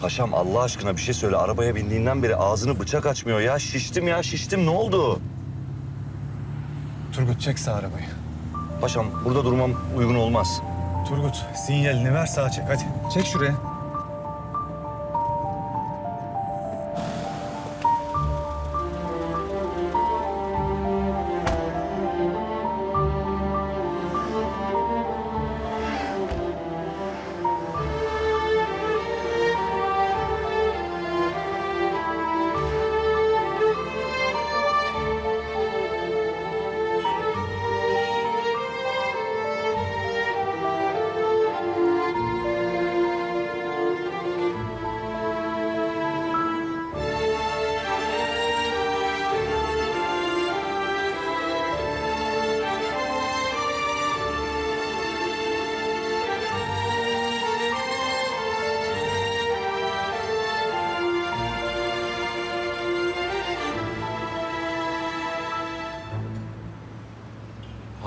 Paşam Allah aşkına bir şey söyle. Arabaya bindiğinden beri ağzını bıçak açmıyor ya. Şiştim ya şiştim. Ne oldu? Turgut çek sağ arabayı. Paşam burada durmam uygun olmaz. Turgut sinyalini ver sağa çek hadi. Çek şuraya.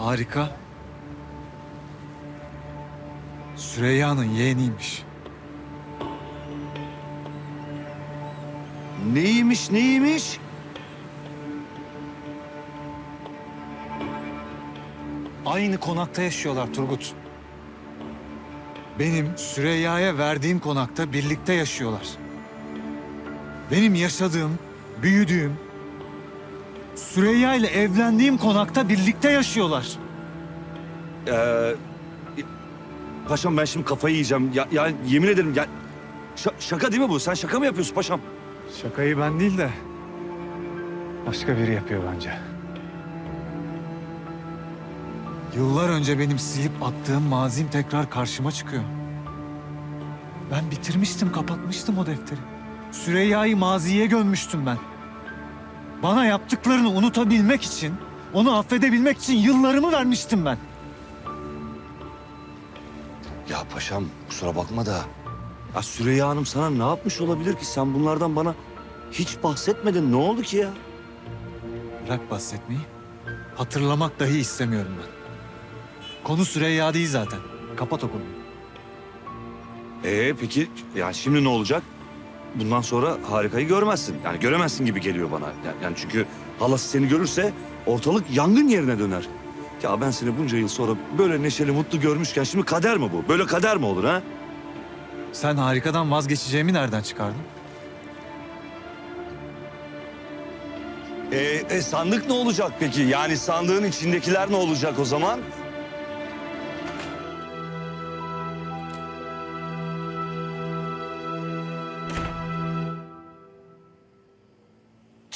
Harika. Süreyya'nın yeğeniymiş. Neymiş neymiş? Aynı konakta yaşıyorlar Turgut. Benim Süreyya'ya verdiğim konakta birlikte yaşıyorlar. Benim yaşadığım, büyüdüğüm, Süreyya ile evlendiğim konakta birlikte yaşıyorlar. Ee, paşam ben şimdi kafayı yiyeceğim. Ya, ya yemin ederim ya şa- şaka değil mi bu? Sen şaka mı yapıyorsun paşam? Şakayı ben değil de başka biri yapıyor bence. Yıllar önce benim silip attığım mazim tekrar karşıma çıkıyor. Ben bitirmiştim, kapatmıştım o defteri. Süreyya'yı maziye gömmüştüm ben. Bana yaptıklarını unutabilmek için, onu affedebilmek için yıllarımı vermiştim ben. Ya paşam kusura bakma da. Ya Süreyya Hanım sana ne yapmış olabilir ki? Sen bunlardan bana hiç bahsetmedin. Ne oldu ki ya? Bırak bahsetmeyi. Hatırlamak dahi istemiyorum ben. Konu Süreyya değil zaten. Kapat o konuyu. Ee peki ya şimdi ne olacak? Bundan sonra harikayı görmezsin. Yani göremezsin gibi geliyor bana. Ya- Yani çünkü halası seni görürse ortalık yangın yerine döner. Ya ben seni bunca yıl sonra böyle neşeli mutlu görmüşken şimdi kader mi bu? Böyle kader mi olur ha? Sen harikadan vazgeçeceğimi nereden çıkardın? Ee, e, sandık ne olacak peki? Yani sandığın içindekiler ne olacak o zaman?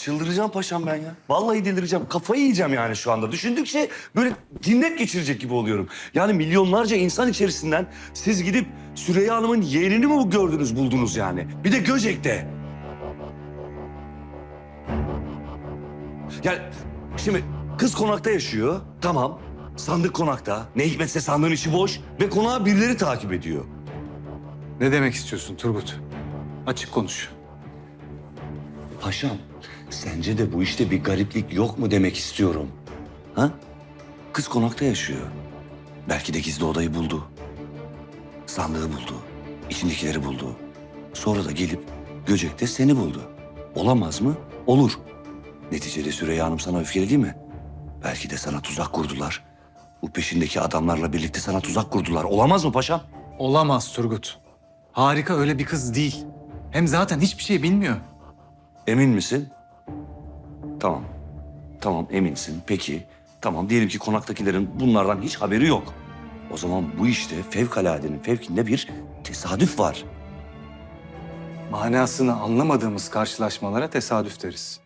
Çıldıracağım paşam ben ya. Vallahi delireceğim. Kafayı yiyeceğim yani şu anda. Düşündükçe böyle cinnet geçirecek gibi oluyorum. Yani milyonlarca insan içerisinden siz gidip Süreyya Hanım'ın yeğenini mi gördünüz buldunuz yani? Bir de Göcek'te. Yani şimdi kız konakta yaşıyor. Tamam. Sandık konakta. Ne hikmetse sandığın içi boş. Ve konağı birileri takip ediyor. Ne demek istiyorsun Turgut? Açık konuş. Paşam, sence de bu işte bir gariplik yok mu demek istiyorum. Ha? Kız konakta yaşıyor. Belki de gizli odayı buldu. Sandığı buldu. içindekileri buldu. Sonra da gelip Göcek'te seni buldu. Olamaz mı? Olur. Neticede Süreyya Hanım sana öfkeli değil mi? Belki de sana tuzak kurdular. Bu peşindeki adamlarla birlikte sana tuzak kurdular. Olamaz mı paşam? Olamaz Turgut. Harika öyle bir kız değil. Hem zaten hiçbir şey bilmiyor. Emin misin? Tamam. Tamam eminsin. Peki. Tamam diyelim ki konaktakilerin bunlardan hiç haberi yok. O zaman bu işte fevkaladenin fevkinde bir tesadüf var. Manasını anlamadığımız karşılaşmalara tesadüf deriz.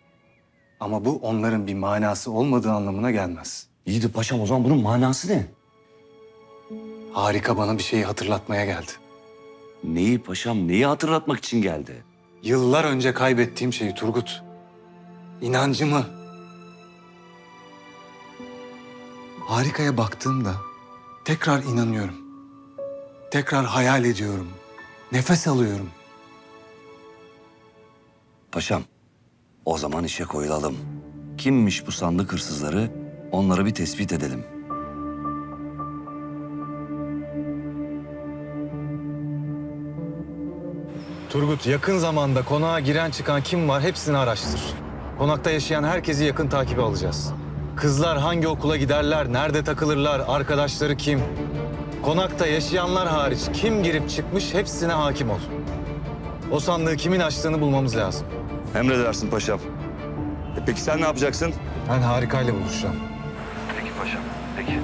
Ama bu onların bir manası olmadığı anlamına gelmez. İyi de paşam o zaman bunun manası ne? Harika bana bir şeyi hatırlatmaya geldi. Neyi paşam neyi hatırlatmak için geldi? Yıllar önce kaybettiğim şeyi Turgut. İnancımı. Harikaya baktığımda tekrar inanıyorum. Tekrar hayal ediyorum. Nefes alıyorum. Paşam o zaman işe koyulalım. Kimmiş bu sandık hırsızları onları bir tespit edelim. Turgut yakın zamanda konağa giren çıkan kim var hepsini araştır. Konakta yaşayan herkesi yakın takibe alacağız. Kızlar hangi okula giderler, nerede takılırlar, arkadaşları kim? Konakta yaşayanlar hariç kim girip çıkmış hepsine hakim ol. O sandığı kimin açtığını bulmamız lazım. Emredersin paşam. E peki sen ne yapacaksın? Ben harikayla buluşacağım. Peki paşam, peki.